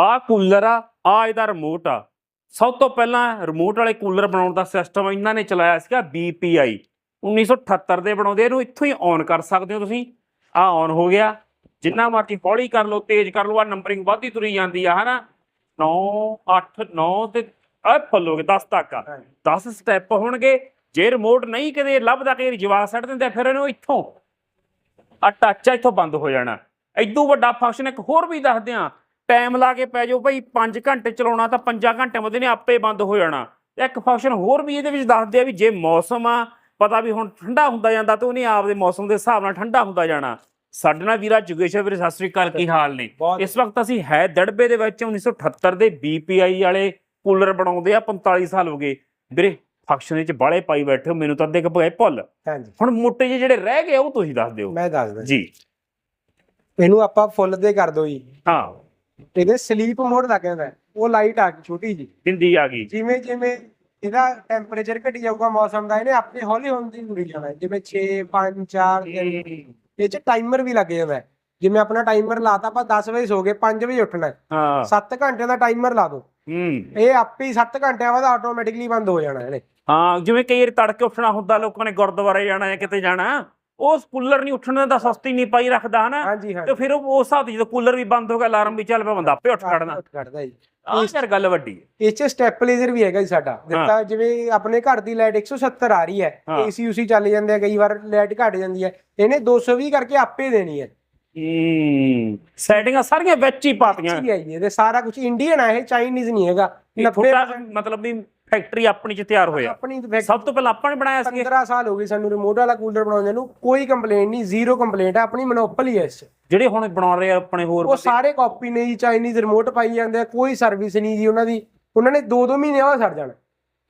ਆ ਕੂਲਰ ਆ ਆ ਇਹਦਾ ਰਿਮੋਟ ਆ। ਸਭ ਤੋਂ ਪਹਿਲਾਂ ਰਿਮੋਟ ਵਾਲੇ ਕੂਲਰ ਬਣਾਉਣ ਦਾ ਸਿਸਟਮ ਇਹਨਾਂ ਨੇ ਚਲਾਇਆ ਸੀਗਾ BPI 1978 ਦੇ ਬਣਾਉਂਦੇ ਇਹਨੂੰ ਇੱਥੋਂ ਹੀ ਔਨ ਕਰ ਸਕਦੇ ਹੋ ਤੁਸੀਂ। ਆ ਔਨ ਹੋ ਗਿਆ। ਜਿੰਨਾ ਮਰਜ਼ੀ ਹੌਲੀ ਕਰ ਲਓ ਤੇਜ਼ ਕਰ ਲਓ ਆ ਨੰਬਰਿੰਗ ਵੱਧਦੀ ਤੁਰੀ ਜਾਂਦੀ ਆ ਹਨਾ? 9 8 9 ਤੇ ਆ ਫਲੋਗੇ 10 ਤੱਕ ਆ। 10 ਸਟੈਪ ਹੋਣਗੇ। ਜੇ ਰਿਮੋਟ ਨਹੀਂ ਕਦੇ ਲੱਭਦਾ ਕਿ ਜਵਾਬ ਛੱਡ ਦਿੰਦੇ ਫਿਰ ਇਹਨੂੰ ਇੱਥੋਂ। ਆ ਟੱਚ ਆ ਇੱਥੋਂ ਬੰਦ ਹੋ ਜਾਣਾ। ਐਦੂ ਵੱਡਾ ਫੰਕਸ਼ਨ ਇੱਕ ਹੋਰ ਵੀ ਦੱਸਦੇ ਆ ਟਾਈਮ ਲਾ ਕੇ ਪੈ ਜਾਓ ਭਾਈ 5 ਘੰਟੇ ਚਲਾਉਣਾ ਤਾਂ 5 ਘੰਟਿਆਂ ਮধ্যੇ ਨੇ ਆਪੇ ਬੰਦ ਹੋ ਜਾਣਾ। ਇੱਕ ਫੰਕਸ਼ਨ ਹੋਰ ਵੀ ਇਹਦੇ ਵਿੱਚ ਦੱਸਦੇ ਆ ਵੀ ਜੇ ਮੌਸਮ ਆ ਪਤਾ ਵੀ ਹੁਣ ਠੰਡਾ ਹੁੰਦਾ ਜਾਂਦਾ ਤੇ ਉਹਨੇ ਆਪਦੇ ਮੌਸਮ ਦੇ ਹਿਸਾਬ ਨਾਲ ਠੰਡਾ ਹੁੰਦਾ ਜਾਣਾ। ਸਾਡੇ ਨਾਲ ਵੀਰਾ ਜੁਗੇਸ਼ਵਰ ਵੀਰੇ ਸਤਿ ਸ੍ਰੀ ਅਕਾਲ ਕੀ ਹਾਲ ਨੇ? ਇਸ ਵਕਤ ਅਸੀਂ ਹੈ ਦੜਬੇ ਦੇ ਵਿੱਚ 1978 ਦੇ BPI ਵਾਲੇ ਕੂਲਰ ਬਣਾਉਂਦੇ ਆ 45 ਸਾਲ ਹੋ ਗਏ। ਵੀਰੇ ਫੰਕਸ਼ਨ ਵਿੱਚ ਬਾਲੇ ਪਾਈ ਬੈਠੇ ਹੋ ਮੈਨੂੰ ਤਾਂ ਕੁ ਪਏ ਭੁੱਲ। ਹਾਂਜੀ। ਹੁਣ ਮੋਟੇ ਜਿਹੇ ਜਿਹੜੇ ਰਹਿ ਗਏ ਉਹ ਤੁਸੀਂ ਦੱਸ ਦਿਓ। ਮੈਂ ਦੱਸਦਾ ਜੀ। ਇਹਨੂੰ ਆਪਾਂ ਫੁੱਲ ਦੇ ਕਰ ਦੋ ਜੀ। ਹਾਂ। ਇਹਦੇ ਸਲੀਪ ਮੋਡ ਲੱਗ ਜਾਂਦਾ ਹੈ। ਉਹ ਲਾਈਟ ਆ ਗਈ ਛੋਟੀ ਜੀ ਹਿੰਦੀ ਆ ਗਈ। ਜਿਵੇਂ ਜਿਵੇਂ ਇਹਦਾ ਟੈਂਪਰੇਚਰ ਘਟੀ ਜਾਊਗਾ ਮੌਸਮ ਦਾ ਇਹਨੇ ਆਪੇ ਹੌਲੀ ਹੌਲੀ ਤੁਰੀ ਜਾਣਾ ਹੈ। ਜਿਵੇਂ 6 5 4 ਇਹ ਚ ਟਾਈਮਰ ਵੀ ਲੱਗ ਜਾਂਦਾ ਹੈ। ਜਿਵੇਂ ਆਪਣਾ ਟਾਈਮਰ ਲਾਤਾ ਆਪਾਂ 10 ਵਜੇ ਸੋ ਗਏ 5 ਵਜੇ ਉੱਠਣਾ ਹੈ। ਹਾਂ। 7 ਘੰਟੇ ਦਾ ਟਾਈਮਰ ਲਾ ਦੋ। ਹੂੰ। ਇਹ ਆਪੇ ਹੀ 7 ਘੰਟਿਆਂ ਬਾਅਦ ਆਟੋਮੈਟਿਕਲੀ ਬੰਦ ਹੋ ਜਾਣਾ ਇਹਨੇ। ਹਾਂ ਜਿਵੇਂ ਕਈ ਵਾਰ ਤੜਕੇ ਉੱਠਣਾ ਹੁੰਦਾ ਲੋਕਾਂ ਨੇ ਗੁਰਦੁਆਰੇ ਜਾਣਾ ਜਾਂ ਕਿਤੇ ਜਾਣਾ। ਉਹ ਕੂਲਰ ਨਹੀਂ ਉੱਠਣ ਦਾ ਸਸਤੀ ਨਹੀਂ ਪਾਈ ਰੱਖਦਾ ਹਨਾ? ਤੇ ਫਿਰ ਉਹ ਉਸ ਹਿਸਾਬ ਜਦੋਂ ਕੂਲਰ ਵੀ ਬੰਦ ਹੋ ਗਿਆ ਅਲਾਰਮ ਵੀ ਚੱਲ ਪਿਆ ਬੰਦਾ ਆਪੇ ਉੱਠ ਖੜਨਾ। ਉੱਠ ਖੜਦਾ ਜੀ। ਆਹ ਯਾਰ ਗੱਲ ਵੱਡੀ ਹੈ। ਇਹ ਚ ਸਟੈਪਲਾਈਜ਼ਰ ਵੀ ਹੈਗਾ ਜੀ ਸਾਡਾ। ਦਿੱਤਾ ਜਿਵੇਂ ਆਪਣੇ ਘਰ ਦੀ ਲਾਈਟ 170 ਆ ਰਹੀ ਹੈ। ਏਸੀ ਉਸੀ ਚੱਲ ਜਾਂਦੇ ਆ ਕਈ ਵਾਰ ਲਾਈਟ ਘਟ ਜਾਂਦੀ ਹੈ। ਇਹਨੇ 220 ਕਰਕੇ ਆਪੇ ਦੇਣੀ ਹੈ। ਹੂੰ ਸੈਟਿੰਗਾਂ ਸਾਰੀਆਂ ਵਿੱਚ ਹੀ ਪਾਤੀਆਂ। ਜੀ ਇਹਦੇ ਸਾਰਾ ਕੁਝ ਇੰਡੀਅਨ ਹੈ ਇਹ ਚਾਈਨੀਜ਼ ਨਹੀਂ ਹੈਗਾ। ਇਹ 90% ਤੁਹਾਡਾ ਮਤਲਬ ਵੀ ਫੈਕਟਰੀ ਆਪਣੀ ਚ ਤਿਆਰ ਹੋਇਆ। ਆਪਣੀ ਸਭ ਤੋਂ ਪਹਿਲਾਂ ਆਪਾਂ ਨੇ ਬਣਾਇਆ ਸੀ 15 ਸਾਲ ਹੋ ਗਏ ਸਾਨੂੰ ਰਿਮੋਟ ਵਾਲਾ ਕੂਲਰ ਬਣਾਉਂਦੇ ਨੂੰ। ਕੋਈ ਕੰਪਲੇਂਟ ਨਹੀਂ ਜ਼ੀਰੋ ਕੰਪਲੇਂਟ ਹੈ ਆਪਣੀ ਮੋਨੋਪੋਲੀ ਹੈ ਇਸ। ਜਿਹੜੇ ਹੁਣ ਬਣਾ ਰਹੇ ਆਪਣੇ ਹੋਰ ਉਹ ਸਾਰੇ ਕਾਪੀ ਨੇ ਜੀ ਚਾਈਨੀਜ਼ ਰਿਮੋਟ ਪਾਈ ਜਾਂਦੇ ਆ ਕੋਈ ਸਰਵਿਸ ਨਹੀਂ ਜੀ ਉਹਨਾਂ ਦੀ। ਉਹਨਾਂ ਨੇ 2-2 ਮਹੀਨੇ ਬਾਅਦ ਛੱਡ ਜਾਣਾ।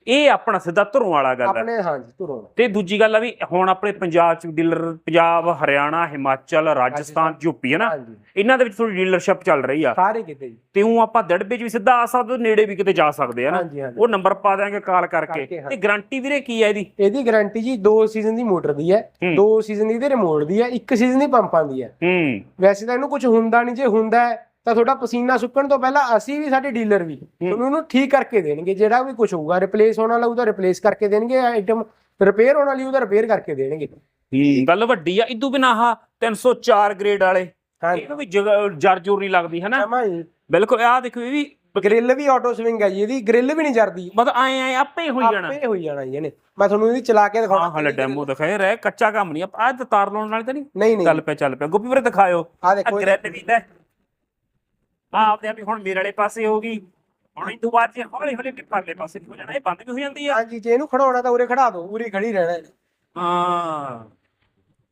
ਇਹ ਆਪਣਾ ਸਿੱਧਾ ਧਰੋਂ ਵਾਲਾ ਗੱਲ ਹੈ ਆਪਣੇ ਹਾਂਜੀ ਤੁਰੋਂ ਤੇ ਦੂਜੀ ਗੱਲ ਆ ਵੀ ਹੁਣ ਆਪਣੇ ਪੰਜਾਬ ਚ ਡੀਲਰ ਪੰਜਾਬ ਹਰਿਆਣਾ ਹਿਮਾਚਲ ਰਾਜਸਥਾਨ ਯੂਪੀ ਹੈ ਨਾ? ਹਾਂਜੀ। ਇਹਨਾਂ ਦੇ ਵਿੱਚ ਥੋੜੀ ਡੀਲਰਸ਼ਿਪ ਚੱਲ ਰਹੀ ਆ। ਸਾਰੇ ਕਿਤੇ ਜੀ। ਤੇ ਉਹ ਆਪਾਂ ਦੜਬੇ ਚ ਵੀ ਸਿੱਧਾ ਆ ਸਕਦੇ ਨੇੜੇ ਵੀ ਕਿਤੇ ਜਾ ਸਕਦੇ ਆ ਨਾ? ਹਾਂਜੀ ਹਾਂਜੀ। ਉਹ ਨੰਬਰ ਪਾ ਦਿਆਂਗੇ ਕਾਲ ਕਰਕੇ। ਕਰਕੇ, ਹਾਂ। ਤੇ ਗਾਰੰਟੀ ਵੀਰੇ ਕੀ ਹੈ ਇਹਦੀ? ਇਹਦੀ ਗਾਰੰਟੀ ਜੀ 2 ਸੀਜ਼ਨ ਦੀ ਮੋਟਰ ਦੀ ਹੈ ਹੂੰ। 2 ਸੀਜ਼ਨ ਦੀ ਇਹਦੇ ਰਿਮੋਟ ਦੀ ਹੈ 1 ਸੀਜ਼ਨ ਦੀ ਪੰਪਾਂ ਦੀ ਹੈ। ਹੂੰ। ਵੈਸੇ ਤਾਂ ਇਹਨੂੰ ਕੁਝ ਹੁੰਦਾ ਨਹੀਂ ਜੇ ਹੁੰਦਾ ਹੈ ਤਾਂ ਤੁਹਾਡਾ ਪਸੀਨਾ ਸੁੱਕਣ ਤੋਂ ਪਹਿਲਾਂ ਅਸੀਂ ਵੀ ਸਾਡੇ ਡੀਲਰ ਵੀ ਤੁਹਾਨੂੰ ਇਹਨੂੰ ਠੀਕ ਕਰਕੇ ਦੇਣਗੇ ਜਿਹੜਾ ਵੀ ਕੁਝ ਹੋਊਗਾ ਰਿਪਲੇਸ ਹੋਣ ਵਾਲਾ ਉਹਦਾ ਰਿਪਲੇਸ ਕਰਕੇ ਦੇਣਗੇ ਆਈਟਮ ਰਿਪੇਅਰ ਹੋਣ ਵਾਲੀ ਉਹਦਾ ਰਿਪੇਅਰ ਕਰਕੇ ਦੇਣਗੇ। ਹੂੰ ਗੱਲ ਵੱਡੀ ਆ ਇਦੋਂ ਬਿਨਾ ਆਹ 304 ਗ੍ਰੇਡ ਵਾਲੇ ਇਹਨੂੰ ਵੀ ਜਰ ਜੂਰ ਨਹੀਂ ਲੱਗਦੀ ਹੈ ਨਾ ਜਮਾ ਜੀ ਬਿਲਕੁਲ ਆਹ ਦੇਖੋ ਇਹ ਵੀ ਗ੍ਰਿਲ ਵੀ ਆਟੋ ਸਵਿੰਗ ਹੈ ਜੀ ਇਹਦੀ ਗ੍ਰਿਲ ਵੀ ਨਹੀਂ ਜਰਦੀ ਮਤਲਬ ਆਏ ਆਏ ਆਪੇ ਹੋਈ ਜਾਣਾ। ਆਪੇ ਹੋਈ ਜਾਣਾ ਜੀ ਇਹਨੇ। ਮੈਂ ਤੁਹਾਨੂੰ ਇਹਦੀ ਚਲਾ ਕੇ ਦਿਖਾਉਣਾ। ਹਾਂ ਹਲੇ ਡੈਮੋ ਦਿਖਾਏ ਰਹਿ ਕੱਚਾ ਕੰਮ ਨਹੀਂ ਆ ਤੇ ਤਾਰ ਲਾਉਣ ਨਾਲ ਤਾਂ ਨਹੀਂ ਨਹੀਂ ਨਹੀਂ। ਚੱਲ ਪਿਆ ਚੱਲ ਪਿਆ। ਗੋਪੀ ਵੀਰੇ ਦਿਖਾਇਓ। ਆ ਦੇਖੋ ਗ੍ਰੈਡ ਵੀ ਲੈ। ਆ ਆਪਦੇ ਆਪ ਹੀ ਹੁਣ ਮੇਰੇ ਵਾਲੇ ਪਾਸੇ ਹੋ ਗਈ। ਹੁਣ ਇਹ ਤੋਂ ਬਾਅਦ ਜੇ ਹੌਲੀ ਹੌਲੀ ਪਰਲੇ ਪਾਸੇ ਹੋ ਜਾਣਾ ਇਹ ਬੰਦ ਵੀ ਹੋ ਜਾਂਦੀ ਆ? ਹਾਂਜੀ ਜੇ ਇਹਨੂੰ ਖੜਾਉਣਾ ਤਾਂ ਉਰੇ ਖੜਾ ਦਿਓ ਉਰੇ ਖੜੀ ਰਹਿਣਾ ਇਹਨੇ। ਹਾਂ।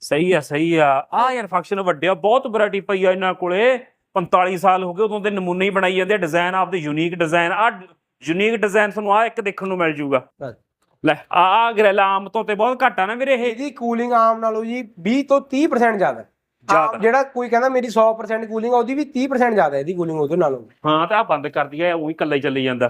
ਸਹੀ ਆ ਸਹੀ ਆ। ਆ ਯਾਰ ਫੰਕਸ਼ਨ ਵੱਡੇ ਆ ਬਹੁਤ ਵੈਰਾਈਟੀ ਪਈ ਆ ਇਹਨਾਂ ਕੋਲੇ। 45 ਸਾਲ ਹੋ ਗਏ ਉਦੋਂ ਦੇ ਨਮੂਨੇ ਹੀ ਬਣਾਈ ਜਾਂਦੇ ਆ ਡਿਜ਼ਾਈਨ ਆਪਦੇ ਯੂਨੀਕ ਡਿਜ਼ਾਈਨ ਆ ਯੂਨੀਕ ਡਿਜ਼ਾਈਨ ਤੁਹਾਨੂੰ ਆ ਇੱਕ ਦੇਖਣ ਨੂੰ ਮਿਲ ਜੂਗਾ। ਲੈ ਆ ਗ੍ਰਿਲ ਆਮ ਤੋਂ ਤੇ ਬਹੁਤ ਘੱਟ ਆ ਨਾ ਵੀਰੇ ਇਹ। ਇਹਦੀ ਕੂਲਿੰਗ ਆਮ ਨਾਲੋਂ ਜੀ 20 ਤੋਂ 30% ਜ਼ਿਆਦਾ। ਜ਼ਿਆਦਾ। ਜਿਹੜਾ ਕੋਈ ਕਹਿੰਦਾ ਮੇਰੀ 100% ਕੂਲਿੰਗ ਆ ਉਹਦੀ ਵੀ 30% ਜ਼ਿਆਦਾ ਹੈ ਇਹਦੀ ਕੂਲਿੰਗ ਉਹਦੇ ਨਾਲੋਂ। ਹਾਂ ਤੇ ਆ ਬੰਦ ਕਰਦੀ ਆ ਉਹੀ ਇਕੱਲਾ ਹੀ ਚੱਲੀ ਜਾਂਦਾ।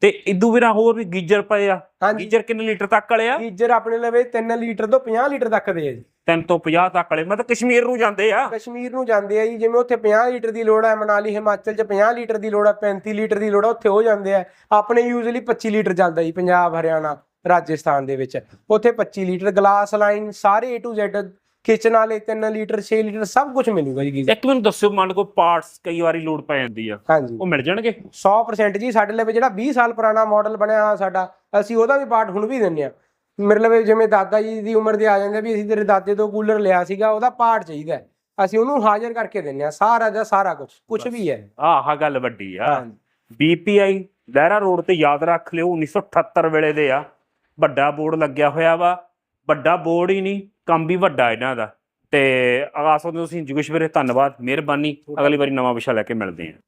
ਤੇ ਇਦੋਂ ਬਿਨਾ ਹੋਰ ਵੀ ਗੀਜਰ ਪਏ ਆ। ਹਾਂਜੀ। ਗੀਜਰ ਕਿੰਨੇ ਲੀਟਰ ਤੱਕ ਵਾਲੇ ਆ? ਗੀਜਰ ਆਪਣੇ ਲਵੇ 3 ਲੀਟਰ ਤੋਂ 50 ਲੀਟਰ ਤੱਕ ਦੇ ਆ ਜੀ। 3 ਤੋਂ 50 ਤੱਕ ਵਾਲੇ ਮਤਲਬ ਕਸ਼ਮੀਰ ਨੂੰ ਜਾਂਦੇ ਆ। ਕਸ਼ਮੀਰ ਨੂੰ ਜਾਂਦੇ ਆ ਜੀ ਜਿਵੇਂ ਉੱਥੇ 50 ਲੀਟਰ ਦੀ ਲੋੜ ਹੈ ਮਨਾਲੀ ਹਿਮਾਚਲ 'ਚ 50 ਲੀਟਰ ਦੀ ਲੋੜ ਹੈ 35 ਲੀਟਰ ਦੀ ਲੋੜ ਹੈ ਉੱਥੇ ਉਹ ਜਾਂਦੇ ਆ। ਆਪਣੇ ਯੂਜ਼ੂਅਲੀ 25 ਲੀਟਰ ਚੱਲਦਾ ਜੀ ਪੰਜਾਬ ਹਰਿਆਣਾ ਰਾਜਸਥਾਨ ਦੇ ਵਿੱਚ। ਉੱਥੇ 25 ਲੀਟਰ ਗਲਾਸ ਲਾਈਨ ਸਾਰੇ A to Z ਕਿਚਨ ਵਾਲੇ 3 ਲੀਟਰ 6 ਲੀਟਰ ਸਭ ਕੁਝ ਮਿਲੂਗਾ ਜੀ ਗੀਜ਼ਰ। ਇੱਕ ਮੈਨੂੰ ਦੱਸਿਓ ਮੰਨ ਕੋ ਪਾਰਟਸ ਕਈ ਵਾਰੀ ਲੋਡ ਪੈ ਜਾਂਦੀ ਆ। ਹਾਂਜੀ। ਉਹ ਮਿਲ ਜਾਣਗੇ? 100% ਜੀ ਸਾਡੇ ਲਵੇ ਜਿਹੜਾ 20 ਸਾਲ ਪੁਰਾਣਾ ਮਾਡਲ ਬਣਿਆ ਹੋਇਆ ਸਾਡਾ ਅਸੀਂ ਉਹਦਾ ਵੀ ਪਾਰਟ ਹੁਣ ਵੀ ਦਿੰਨੇ ਆ ਮੇਰੇ ਲਵੇ ਜਿਵੇਂ ਦਾਦਾ ਜੀ ਦੀ ਉਮਰ ਦੇ ਆ ਜਾਂਦੇ ਵੀ ਅਸੀਂ ਤੇਰੇ ਦਾਦੇ ਤੋਂ ਕੂਲਰ ਲਿਆ ਸੀਗਾ ਉਹਦਾ ਪਾਰਟ ਚਾਹੀਦਾ। ਅਸੀਂ ਉਹਨੂੰ ਹਾਜ਼ਰ ਕਰਕੇ ਦਿੰਨੇ ਆ ਸਾਰਾ ਦਾ ਸਾਰਾ ਕੁਝ ਕੁਝ ਵੀ ਹੈ। ਆਹ ਗੱਲ ਵੱਡੀ ਆ। BPI ਲਹਿਰਾ ਰੋਡ ਤੇ ਯਾਦ ਰੱਖ ਲਿਓ 1978 ਵੇਲੇ ਦੇ ਆ। ਵੱਡਾ ਬੋਰਡ ਲੱਗਿਆ ਹੋਇਆ ਵਾ ਵੱਡਾ ਬੋਰਡ ਹੀ ਨਹੀਂ। ਕੰਮ ਵੀ ਵੱਡਾ ਇਹਨਾਂ ਦਾ। ਤੇ ਆਸ ਹੁੰਦੇ ਤੁਸੀਂ ਜੁਗੇਸ਼ ਵੀਰੇ, ਧੰਨਵਾਦ, ਮਿਹਰਬਾਨੀ। ਅਗਲੀ ਵਾਰੀ ਨਵਾਂ ਵਿਸ਼ਾ ਲੈ ਕੇ ਮਿਲਦੇ ਹਾਂ।